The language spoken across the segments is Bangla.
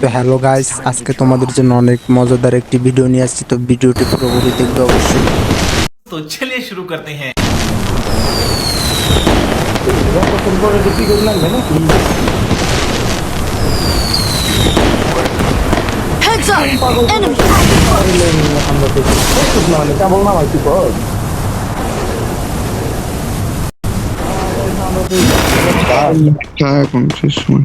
তো হ্যালো গাইস আজকে তোমাদের জন্য অনেক মজাদার একটি ভিডিও নিয়ে আসছি। তো ভিডিওটি পুরোপুরি দেখবে অবশ্যই। তো চলে শুরু করতে হ্যাঁ। এখন শেষ সময়।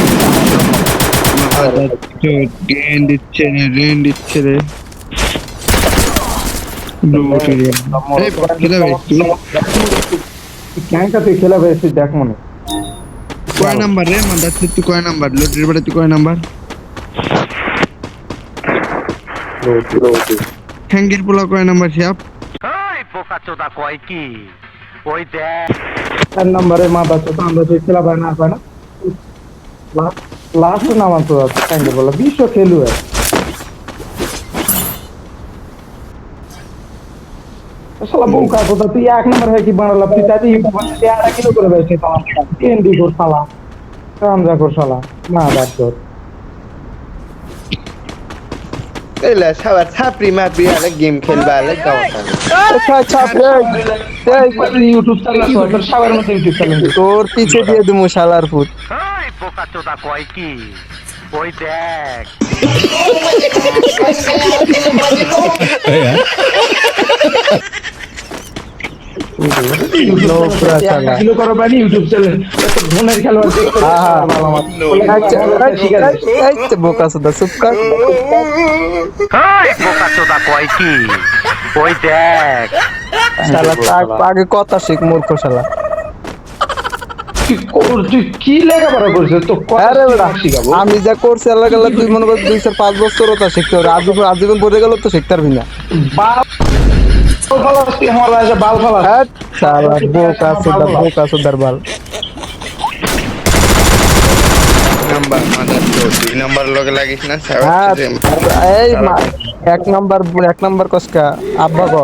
রে এই তুই খেলা পেয়েছি দেখ মনে কয় নাম্বার রে তুই কয় নাম্বার লুটের বাড়ি তুই কয় নাম্বার হ্যাঙ্গির পোলা কয় নাম্বার শিয়াপ চার নম্বরে মা বাচ্চা তো আমরা খেলা পায় না পায় না? লাস্ট নামান তো ক্যাঙ্কা বলো। বিশ্ব খেলুয়ে শালা বউকা কথা তুই এক নম্বর হয়ে কি বানালা? তুই চাইতে ইউটিউব আড়া কিলো করে বেছে শালা টিএনডি কর শালা। রামজা কর শালা। না বাদ কর এলা গেম খেলবা আচ্ছা আচ্ছা ইউটিউব চ্যানেল তোর সবার মতো ইউটিউব চ্যানেল তোর পিছে দিয়ে দেবো শালার ফুট দেখতে ভালো আমার ঠিক আছে বোকা সুদা চুপ কর। শালা তাক আগে কথা শিখ মূর্খ শালা। তুই কি লেখাপড়া করছিস? তো আরে আমি যা করছি আল্লাহ আল্লাহ তুই মনে কর দুই চার পাঁচ বছর তা শিখতে হবে। আজীবন পড়ে গেল তো শিখতে পারবি না। বাল ফালাস তুই আমার বাসায় বাল ফালাস হ্যাট, শালা বোকা সুদা বোকা সুদার বাল নাম্বার মাদার তো দুই নাম্বার লগে লাগিস না হ্যাঁ এই মা- এক নাম্বার এক নাম্বার কসকা আব্বা গো।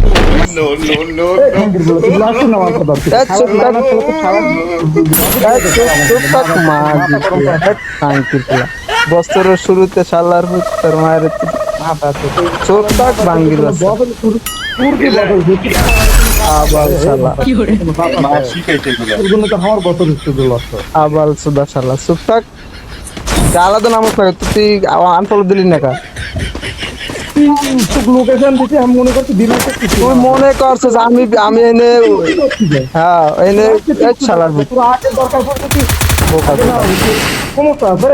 নো। বছরের শুরুতে শালার ভূত তোর মায়ের চোখ বাঙ্গির আবাল সুদা শালা। চুপ থাক। আলাদা তো তুই আনফলো দিলি না কা? লোকেশন দিতে আমি মনে করছি তুই মনে করছিস আমি আমি এনে হ্যাঁ এনে শালার ভূত তোর আগে দরকার পড়ছে তুই বোকা। সমস্যা আছে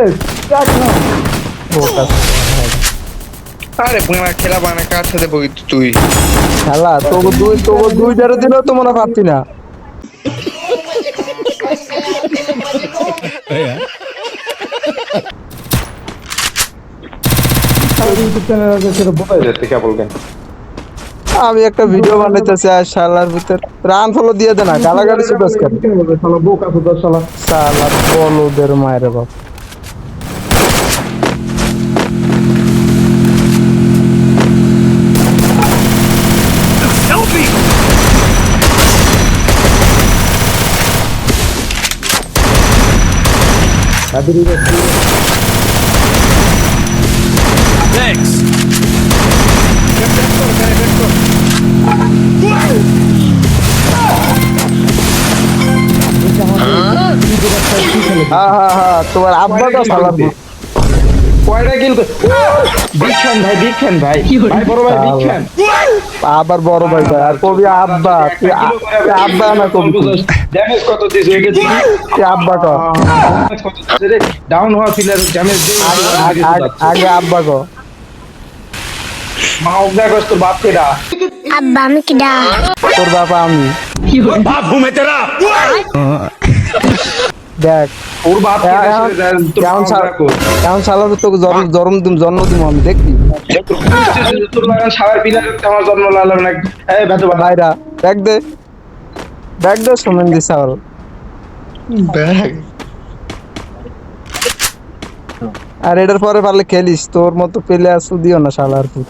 চাক বোকা আরে খেলা বানা কার সাথে বই তুই? শালা তোকে দুই তোকে দুই তেরো দিলেও তো মনে পারতি না। ইউটিউব আমি একটা ভিডিও বানাইতেছি আর শালার ভিতর। রান ফলো দিয়ে দে না, গালাগালি সুপার স্কোর শালা বোকা ফুদা শালা শালা বলুদের মায়ের বাপ Abrir aqui. হ্যাঁ হ্যাঁ বিগ আবার বড় ভাই ভাই, আর কবি আব্বা আব্বা না কবি ড্যামেজ কত আব্বা ডাউন হওয়া আগে- আব্বা কর মা অজ্ঞা করছ তোর বাপ কেডা আব্বা আমি কিডা তোর বাবা আমি দেখ বাপ তোর। কেমন তোকে জন্ম দিম জন্ম দিম আমি দেখবি? তোর লাগান সাবার পিলার আমার জন্ম লালাম না এই বেতো ভাইরা দেখ দে। দেখ দে শোনেন দি সাল ব্যাগ আর এটার পরে পারলে খেলিস তোর মতো পেলে আর দিও না শালার পুত।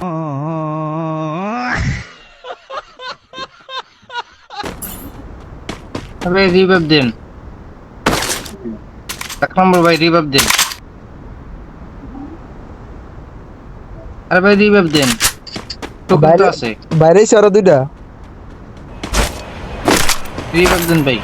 ভাই রিভাইভ দেন। এক নম্বর ভাই রিভাইভ দেন। আরে ভাই রিভাইভ দেন। টোকেন তো বাইরে আছে। বাইরে আরও দুইটা। রিভাইভ দেন ভাই।